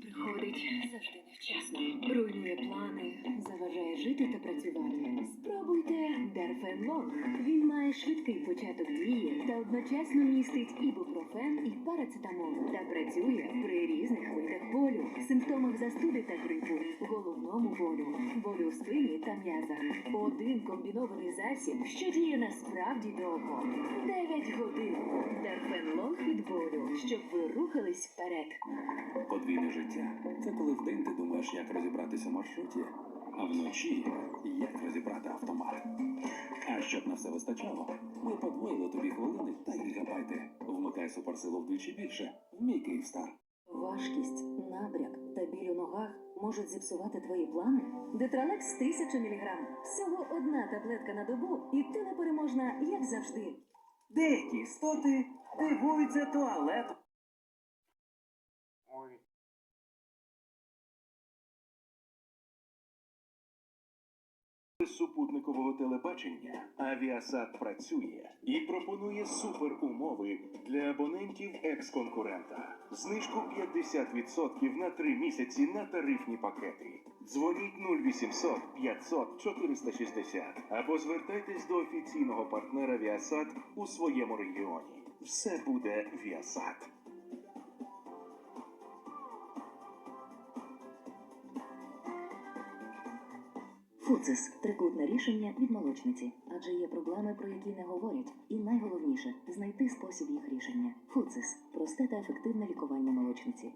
приходить завжди невчасно. Руйнує плани, заважає жити та працювати. Спробуйте Дарфенлонг. Він має швидкий початок дії та одночасно містить ібупрофен і парацетамол та працює при різних видах болю, симптомах застуди та грипу, головному болю, болю в спині та м'язах. Один комбінований засіб, що діє насправді довго. 9 годин. Дарфенлонг від болю, щоб ви рухались вперед. Подвійне життя це коли вдень ти думаєш, як розібратися в маршруті, а вночі як розібрати автомат. А щоб на все вистачало, ми подвоїли тобі хвилини та гігабайти. Вмикай суперсилу вдвічі більше в мій Київстар. Важкість, набряк та біль у ногах можуть зіпсувати твої плани? Детралекс 1000 мг. Всього одна таблетка на добу, і ти непереможна, як завжди. Деякі істоти дивуються туалету. Супутникового телебачення Авіасад працює і пропонує суперумови для абонентів екс-конкурента. Знижку 50% на 3 місяці на тарифні пакети. Дзвоніть 0800 500 460 або звертайтесь до офіційного партнера Віасад у своєму регіоні. Все буде Віасад. Фуцис трикутне рішення від молочниці, адже є проблеми, про які не говорять, і найголовніше знайти спосіб їх рішення. Фуцис просте та ефективне лікування молочниці.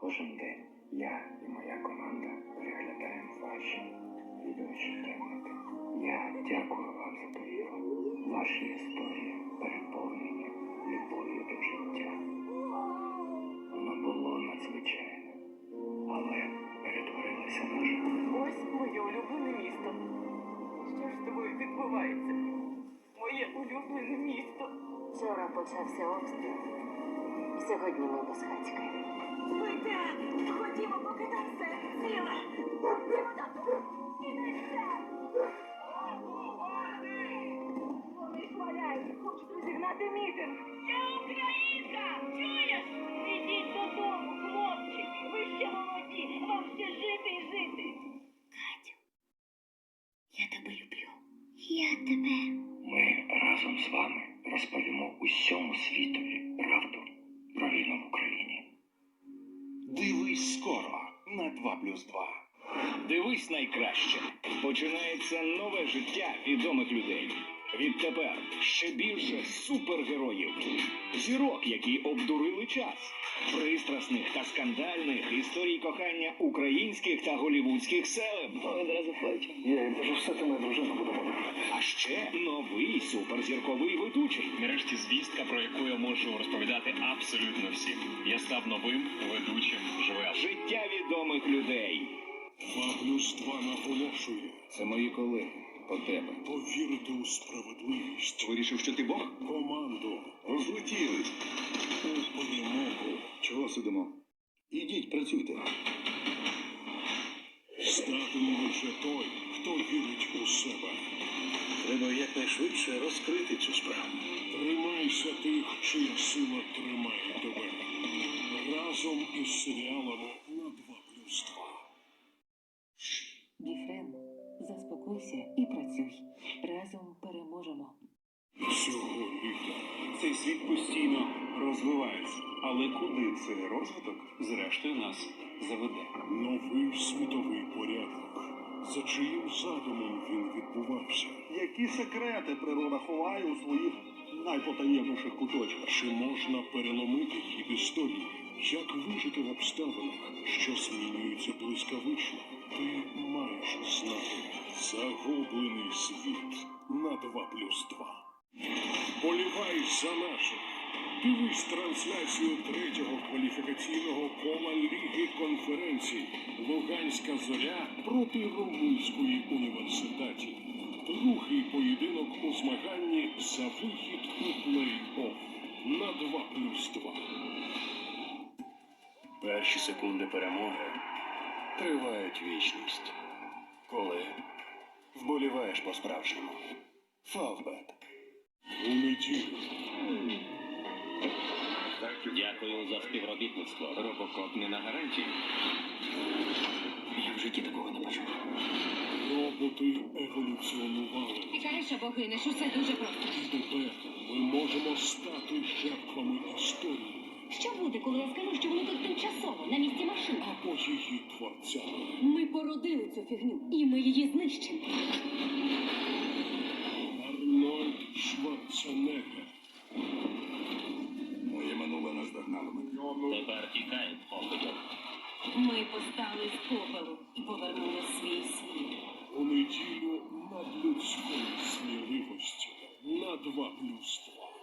Кожен день я і моя команда переглядаємо ваші відеощоденники. Я дякую вам за довіру. Ваші Вчора почався обстріл. Сьогодні ми безхатьки. Вийде! Ходімо, поки там все ціле! Ходімо, тату! Ідеться! Вони шмаляють, хочуть розігнати мітинг! Я українка! Чуєш? Ідіть додому, хлопці! Ви ще молоді! Вам ще жити і жити! Я тебе люблю. Я тебе. Ми разом з вами Розповімо усьому світові правду про війну в Україні. Дивись скоро на 2 плюс 2. Дивись найкраще. Починається нове життя відомих людей. Відтепер ще більше супергероїв, зірок, які обдурили час, пристрасних та скандальних історій кохання українських та голівудських селеб. Одразу плачу. Я їй кажу, все ти моя дружина буде А ще новий суперзірковий ведучий. Нарешті звістка, про яку я можу розповідати абсолютно всім. Я став новим ведучим живе. Життя відомих людей. Два плюс два наголошує. Це мої колеги. Тебе. Повірити у справедливість. Вирішив, що ти Бог? Команду. Розлетілись. У перемогу. Чого сидимо? Ідіть, працюйте. Здатиме лише той, хто вірить у себе. Треба якнайшвидше розкрити цю справу. Тримайся тих, чия сила тримає тебе. Разом із серіалами заспокойся і працюй. Разом переможемо. Цього літа Цей світ постійно розвивається. Але куди цей розвиток, зрештою, нас заведе? новий світовий порядок. За чиїм задумом він відбувався? Які секрети природа ховає у своїх найпотаємніших куточках? Чи можна переломити хід історії? Як вижити в обставинах, що змінюються блискавично? Ти маєш знати загублений світ на 2 плюс 2. Болівай за наших. Дивись трансляцію третього кваліфікаційного кола Ліги конференцій Луганська зоря проти Румунської університеті. Другий поєдинок у змаганні за вихід у плей-офф на 2 плюс 2. Перші секунди перемоги тривають вічність. Коли вболіваєш по-справжньому. Фавбет. У неділю Дякую за співробітництво. Робокоп не на гарантії. Я в житті такого не бачив. Роботи еволюціонували. Чекаєш або гинеш, усе дуже просто. Тепер ми можемо стати жертвами історії Що буде, коли я скажу, що вони тут тимчасово, на місці машини? або її творцями. Ми породили цю фігню, і ми її знищимо. Арнольд Шварценеггер. Моє минуле наздогнало мене. Тепер тікають походів. Ми постали з попелу і повернули свій світ. У неділю надлюдської сміливості на два плюс два.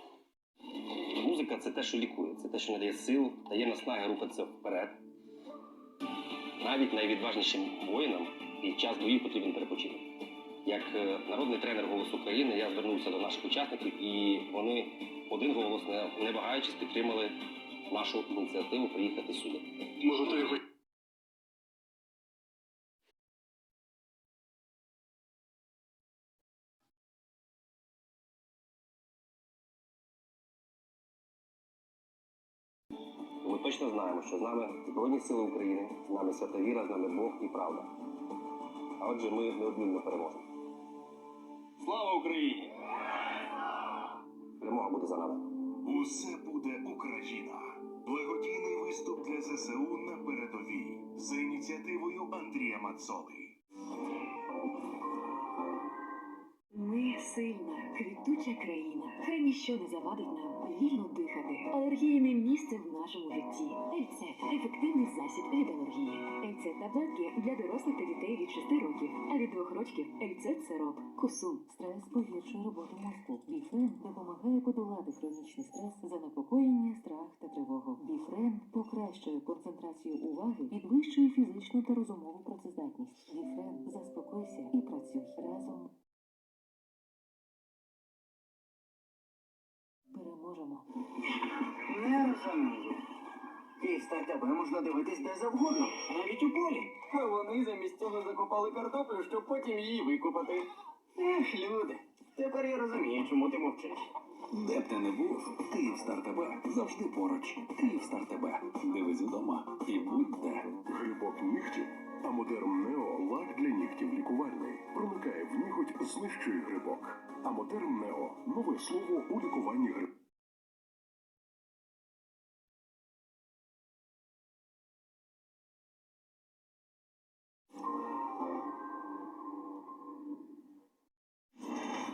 Музика це те, що лікує, це те, що надає сил, дає наснаги рухатися вперед. Навіть найвідважнішим воїнам під час боїв потрібен перепочинок. Як е, народний тренер «Голос України» я звернувся до наших учасників, і вони один голос, не, вагаючись, підтримали нашу ініціативу приїхати сюди. Можете точно знаємо, що з нами Збройні Сили України, з нами свята віра, з нами Бог і правда. А отже, ми неодмінно переможемо. Слава Україні! Перемога буде за нами. Усе буде Україна. Благодійний виступ для ЗСУ на передовій за ініціативою Андрія Мацоли. Сильна, квітуча країна. Хай ніщо не завадить нам вільно дихати. Алергії не місце в нашому житті. Ельцет ефективний засіб від алергії. Ельцет таблетки для дорослих та дітей від 6 років, а від 2 років ельцет сироп. Кусун. Стрес погіршує роботу мозку. Біфрен допомагає подолати хронічний стрес, занепокоєння, страх та тривогу. Біфрен покращує концентрацію уваги, підвищує фізичну та розумову працездатність. Переможемо. Не розумію. Київстар тебе можна дивитись де завгодно, навіть у полі. А вони замість цього закопали картоплю, щоб потім її викопати. Ех, люди, тепер я розумію, чому ти мовчиш. Де б ти не був, Київстар тебе завжди поруч. Київстар тебе. Дивись вдома і будь де. Грибок нігтів. Амодерм Нео лак для нігтів лікувальний. Проникає в ніготь, знищує грибок. Амодерм Нео нове слово у лікуванні гриб.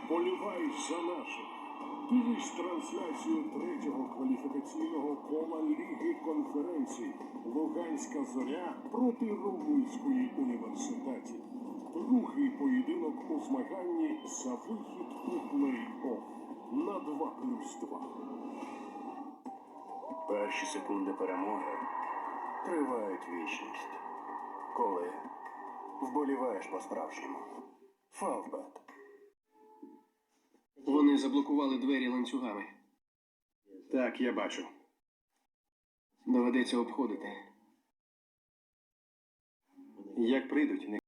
Полівай за наших. Дивись трансляцію третього кваліфікаційного кола Ліги конференцій Луганська зоря проти Румунської університетів. Другий поєдинок у змаганні за вихід у плей-офф на 2 плюс 2. Перші секунди перемоги тривають вічність. Коли вболіваєш по-справжньому. Фавбет. Вони заблокували двері ланцюгами. Так, я бачу. Доведеться обходити. Як прийдуть, не